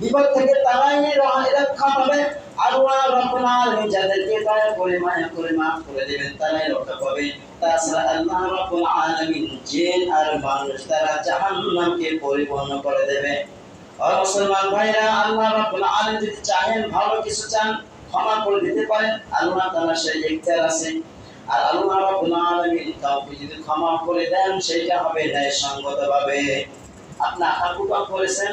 বিপদ থেকে তারাই রক্ষা পাবে। আল্লাহ রব্বুল যাদেরকে দয়া করে মায়া করে মাফ করে দেবেন, তারাই রক্ষা পাবে। তাছাড়া আর মানুষ তারা করে দেবে। ও মুসলমান ভাইরা যদি ভালো কিছু চান, ক্ষমা করে দিতে পারেন, আল্লাহ তাআলা সেই ইখতিয়ার আছে। আর আল্লাহ কাউকে যদি ক্ষমা করে দেন, সেটা হবে ন্যায়সঙ্গত ভাবে আপনি আকাকুপা করেছেন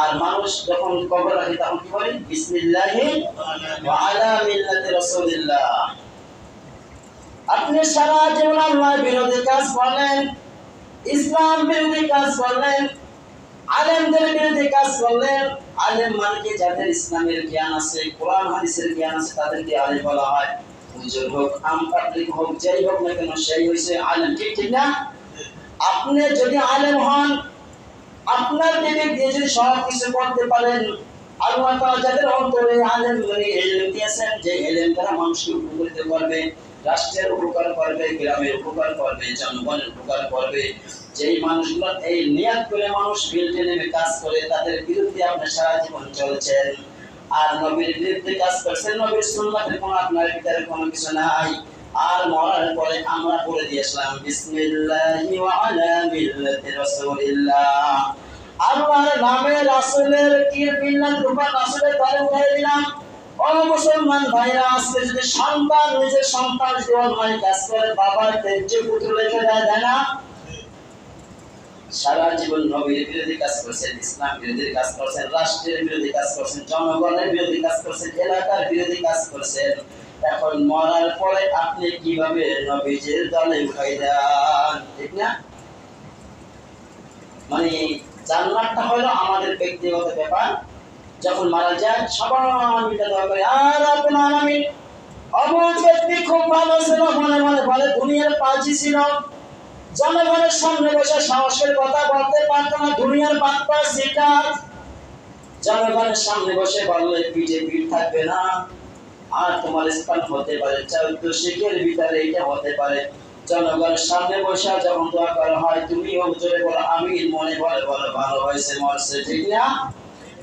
আর মানুষ যখন কবর রাখে, তখন কি বলে বিসমিল্লাহি আপনি সারা জীবন আল্লাহর বিরোধী কাজ করলেন, ইসলাম বিরোধী কাজ করলেন, আলেমদের বিরুদ্ধে কাজ করলেন, আলেম মানে কি? যাদের ইসলামের জ্ঞান আছে, কোরআন, হাদিসের জ্ঞান আছে, তাদেরকে আলেম বলা হয়। হুজুর হোক, আম পাবলিক হোক, যাই হোক না কেন, সেই হয়েছে আলেম। ঠিক ঠিক না? আপনি যদি আলেম হন আপনার বিবেক দিয়ে যদি সব কিছু করতে পারেন। আল্লাহ তাআলা যাদের অন্তরে আলেম এলেম দিয়েছেন, যে এলেম দ্বারা মানুষকে উপকৃত করবে, রাষ্ট্রের উপকার করবে, গ্রামের উপকার করবে, জনগণের উপকার করবে। যেই মানুষগুলো এই নিয়াত করে মানুষ বিল্ডে নেমে কাজ করে, তাদের বিরুদ্ধে আপনি সারা জীবন চলছেন আর নবীর বিরুদ্ধে কাজ করছেন নবীর সুন্নাতের কোনো আপনার ভিতরে কোনো কিছু নাই। আর মরার পরে আমরা পড়ে দিয়েছিলাম বিসমিল্লাহি আল্লাহর নামে রাসূলের কি মিল্লাত রূপা রাসূলের দ্বারে উঠাই দিলাম। মুসলমান ভাইরা, আজকে যদি সন্তান নিজের সন্তান অন্যায় কাজ করে বাবার পুত্র রেখে দেয় না? সারা জীবন নবীর বিরোধী কাজ করছেন, ইসলাম বিরোধী কাজ করছেন, রাষ্ট্রের বিরোধী কাজ করছেন, জনগণের বিরোধী কাজ করছেন, এলাকার বিরোধী কাজ করছেন। এখন মরার পরে আপনি কীভাবে নবীজির দলে উঠাই দেন ঠিক না? মানে জান্নাতটা হলো আমাদের ব্যক্তিগত ব্যাপার। যখন মারা দোয়া করে আর আপনার ব্যক্তি খুব ভালো ছিল, মনে মনে দুনিয়ার পাঁচই ছিল। জনগণের সামনে বসে সাহসের কথা বলতে পারতো না, দুনিয়ার বাপ্পা, শিকার। জনগণের সামনে বসে বললে পিঠ থাকবে না। আর তোমার স্থান হতে পারে। চৌদ্দ শিখের ভিতরে এটা হতে পারে। জনগণের সামনে বসে যখন দোয়া করা হয় তুমি জোরে বলো আমি মনে বলে বলো, ভালো হয়েছে, মরছে, ঠিক না?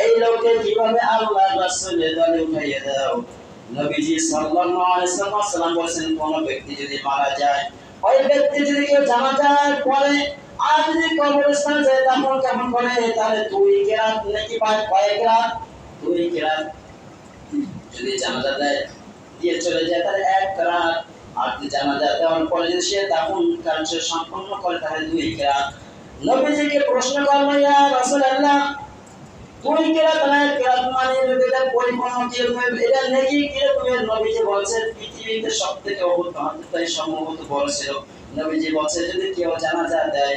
এই লোকে কীভাবে আল্লাহ রাসূলের দলে উঠাইয়ে দাও? নবীজি সাল্লাল্লাহু আলাইহি ওয়াসাল্লাম বলেছেন, কোন ব্যক্তি যদি মারা যায়, ওই ব্যক্তি যদি কেউ জানাজার পরে আর যদি কবরস্থানে যায় তখন কেমন করে? তাহলে দুই কেরাত নাকি পায় কয়েক রাত? কেরাত যদি জানাজা দেয়, দিয়ে চলে যায়, তাহলে এক রাত। আর জানাজা দেওয়ার পরে যদি সে দাফন কার্য সম্পন্ন করে, তাহলে দুই কেরাত। নবীজিকে প্রশ্ন করল, ইয়া রাসূলুল্লাহ, দুই কেরাত না এক কেরাত? মানে এটা পরিপূর্ণ কীরকম? এটা নাকি কিরকমের নবীজি বলছেন পৃথিবীতে সব থেকে অভূত মহাত্মাই সম্ভবত বলেছিল। নবীজি বলছে, যদি কেউ জানাজা দেয়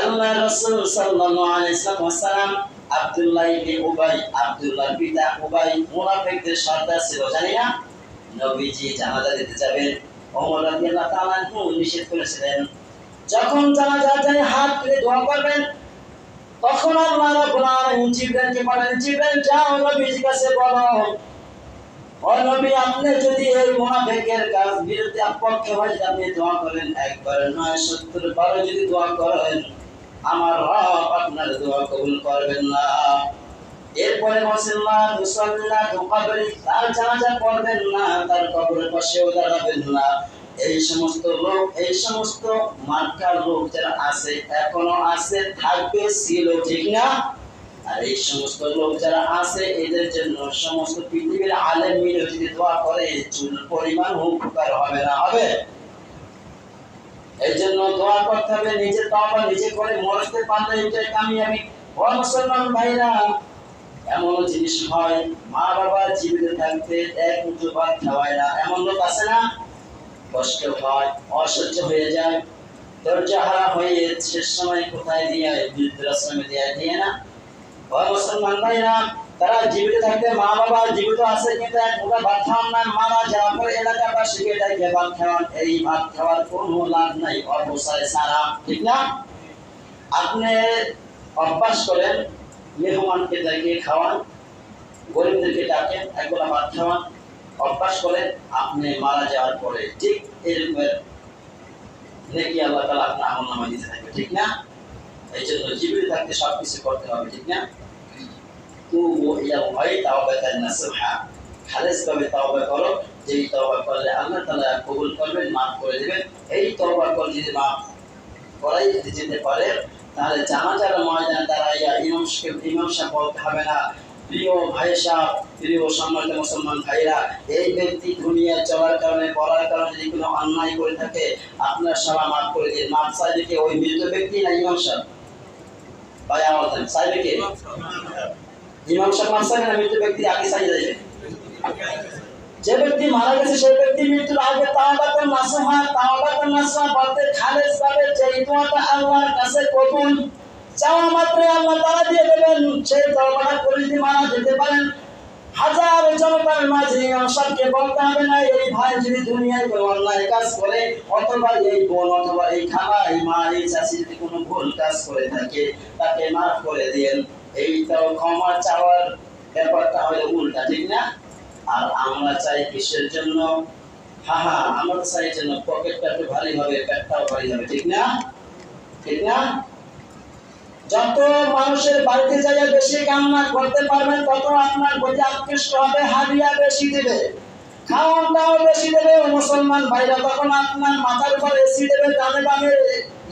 আল্লাহ রাসূল সাল্লাল্লাহু আলাইহি ওয়াসাল্লাম আব্দুল্লাহ ইবনে উবাই, আব্দুল্লাহর পিতা উবাই মুনাফিকদের সর্দার ছিল, জানি না? নবীজি জানাজা দিতে যাবেন। ওমর রাদিয়াল্লাহু তাআলা নিষেধ করেছিলেন। যখন জানাজা যায় হাত তুলে দোয়া করবেন। তখন আল্লাহ রাব্বুল আলামিন জিবরাইলকে বলেন, জিবরাইল, যাও নবীজির কাছে বলো। ও নবী, আপনি যদি এই মুনাফিকের কাজ বিরুদ্ধে আপক্ষে হয়, আপনি দোয়া করেন। একবার নয়, সত্তর বারো যদি দোয়া করেন আমার রব আপনার দোয়া কবুল করবেন না। এরপরে না, তার কবরের পাশেও দাঁড়াবেন না। এই সমস্ত লোক, এই সমস্ত মার্কার লোক যারা আছে, এখনও আছে, থাকবে, ছিল, ঠিক না? আর এই সমস্ত লোক যারা আছে, এদের জন্য সমস্ত পৃথিবীর আলেম মিলে যদি দোয়া করে, চুল পরিমাণ উপকার হবে না, হবে? এই দোয়া করতে হবে নিজে করে মরতে পারলে এটাই কামিয়াবি। মুসলমান ভাইরা এমন জিনিস হয় মা বাবা জীবিত থাকতে এক ভাত খাওয়ায় না। এমন লোক আছে না? কষ্ট হয়, অসহ্য হয়ে যায় হয়ে শেষ সময় কোথায় দিয়ে বৃদ্ধাশ্রমে দিয়ে দিয়ে না। ও মুসলমান ভাইরা, তারা জীবিত থাকতে মা বাবা জীবিত আছে, কিন্তু এক ভাত খাওয়ান না। মারা যাওয়ার পর এই না? আপনি মারা যাওয়ার পরে ঠিক এরকমের আল্লাহ তালা আমল নামা দিতে থাকবে, ঠিক না? এই জন্য জীবিত থাকতে সব করতে হবে, ঠিক না? তুবু ইলাল্লাহি তাওবাতান নাসুহা, খালেস ভাবে তওবা করো। যেই তওবা করলে আল্লাহ তাআলা কবুল করবেন, মাফ করে দিবেন। এই তওবা করে যদি মাফ করাই যেতে পারে, তাহলে জানাজার ময়দানে দাঁড়াইয়া ইমাম ইমাম বলতে হবে না, প্রিয় ভাই সাহেব, প্রিয় সম্মানিত মুসলমান ভাইরা এই ব্যক্তি দুনিয়া চলার কারণে, পড়ার কারণে যদি কোনো অন্যায় করে থাকে, আপনার সভা মাফ করে দিন। মাফ চাইবে কি? ওই মৃত ব্যক্তি না ইমাম সাহেব? ভাই, আমার চাইবে কি? ইমাম সাহেব মাফ চাইবে না? মৃত ব্যক্তি আগে চাই যাবে যে ব্যক্তি মারা গেছে, সেই ব্যক্তি মৃত্যুর আগে তাওবাতুন নাসুহা তাওবাতুন নাসুহা বলতে খালেস ভাবে যে দোয়াটা আল্লাহর কাছে কবুল। চাওয়া মাত্র আল্লাহ তাআলা দিয়ে দেবেন, সেই তওবাটা করে যদি মারা যেতে পারেন। হাজার জনতার মাঝে সাহেবকে বলতে হবে না, এই ভাই যদি দুনিয়ায় কোনো অন্যায় কাজ করে, অথবা এই বোন, অথবা এই খালা, এই মা, এই চাষি যদি কোনো ভুল কাজ করে থাকে, তাকে মাফ করে দিয়েন। এই তো ক্ষমা চাওয়ার ব্যাপারটা হলো উল্টা, ঠিক না? আর আমরা চাই কিসের জন্য? হা হা, আমরা চাই জন্য পকেটটা একটু ভারী হবে, পেটটাও ভারী হবে, ঠিক না? ঠিক না? যত মানুষের বাড়িতে যাইয়া বেশি কান্না করতে পারবেন, তত আপনার প্রতি আকৃষ্ট হবে, হাদিয়া বেশি দেবে। খাওয়ান দাওয়া বেশি দেবে মুসলমান ভাইরা, তখন আপনার মাথার উপর এসি দেবে ডানে বামে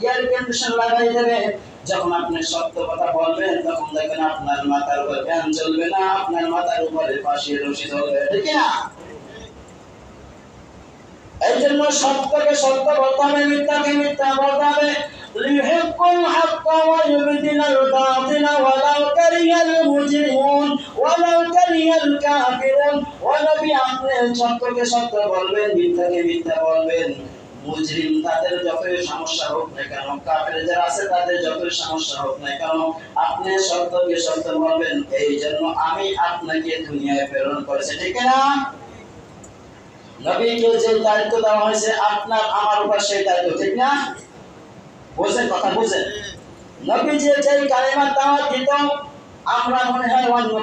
এয়ার কন্ডিশন লাগাই দেবে। যখন আপনি সত্য কথা বলবেন তখন দেখবেন আপনার মাথার উপর ফ্যান চলবে না আপনার মাথার উপরে পাশে রশি চলবে ঠিক না এই জন্য সত্যকে সত্য বলতে হবে মিথ্যাকে মিথ্যা বলতে হবে ليحق الحق ويبدل الباطل ولو كره المجرمون ولو كره الكافرون ونبي আপনি সত্যকে সত্য বলবেন মিথ্যাকে মিথ্যা বলবেন মুজরিম তাদের যতই সমস্যা হোক না কেন যারা আছে তাদের যতই সমস্যা হোক না কেন, আপনি বলবেন, এই জন্য আমি আপনাকে দুনিয়ায় প্রেরণ করেছি, ঠিক না নবীকে যে দায়িত্ব দেওয়া হয়েছে, আপনার, আমার উপর সেই দায়িত্ব, ঠিক না? বুঝেন কথা নবী যে যে দাওয়াত দিত, আমরা মনে হয় অন্য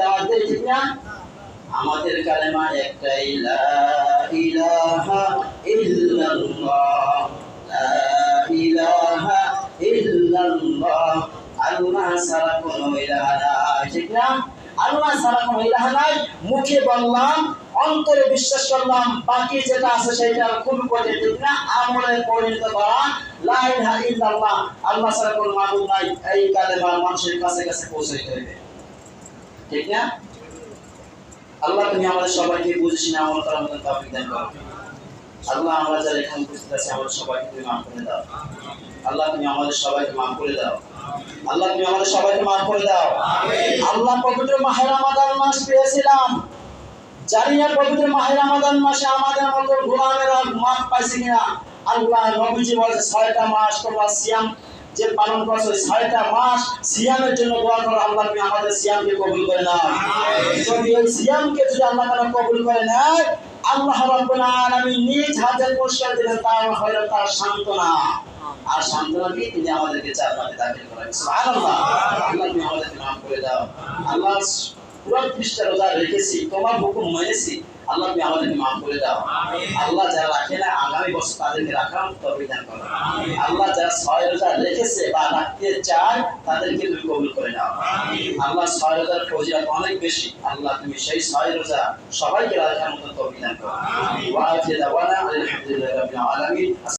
দাওয়াত দিই, ঠিক না? আমাদের কালেমা একটাই, লা ইলাহা ইলাহা ইল্লাল্লাহ। আল্লাহ কোনো ইলাহা নাই, ঠিক না? আল্লাহ কোনো ইলাহা নাই, মুখে বললাম, অন্তরে বিশ্বাস করলাম, বাকি যেটা আছে সেটা খুব কঠিন ঠিক না? আমলে পরিণত করা, লা ইলাহা ইল্লাল্লাহ। আল্লাহ ছাড়া কোনো মাবুদ নাই, এই কালেমা মানুষের কাছে কাছে পৌঁছে দেবে ঠিক না? আল্লাহ তুমি আমাদের সবাইকে বুঝিস না আমল করার মতো তৌফিক দান করো। আল্লাহ আমরা যারা এখানে উপস্থিত আছি আমাদের সবাইকে তুমি মাফ করে দাও। আল্লাহ তুমি আমাদের সবাইকে মাফ করে দাও। আল্লাহ তুমি আমাদের সবাইকে মাফ করে দাও। আল্লাহ পবিত্র মাহে রমাদান মাস পেয়েছিলাম। জানি না পবিত্র মাহে রমাদান মাসে আমাদের মতো গোলামেরা মাফ পাইছে কিনা? আল্লাহ নবীজি বলেছে ছয়টা মাস তোমরা সিয়াম যে পালন করছ ছয়টা মাস সিয়ামের জন্য দোয়া করো আল্লাহ তুমি আমাদের সিয়ামকে কবুল করে নাও। যদি ওই সিয়ামকে যদি আল্লাহ তাআলা কবুল করে নেয় আল্লাহ নিজ হাতে পুরস্কার দিলেন, তার হলো তার সান্ত্বনা। আর সান্ত্বনা দিয়ে তিনি আমাদেরকে জান্নাতে দাখিল করেন। আল্লাহ করে দাও। আল্লাহ পুরো পৃষ্ঠা রেখেছি, তোমার হুকুম মেনেছি। আল্লাহ তুমি আমাদেরকে মাফ করে দাও। আল্লাহ যারা রাখে না, আগামী বছর তাদেরকে রাখার তবিধান করো। আল্লাহ যারা ছয় রোজা রেখেছে বা রাখতে চায়, তাদেরকে তুমি কবুল করে নাও। আল্লাহ ছয় রোজার ফজিলত অনেক বেশি। আল্লাহ তুমি সেই ছয় রোজা সবাইকে রাখার মতো তবিধান করো। ওয়া আলহামদুলিল্লাহি রাব্বিল আলামিন।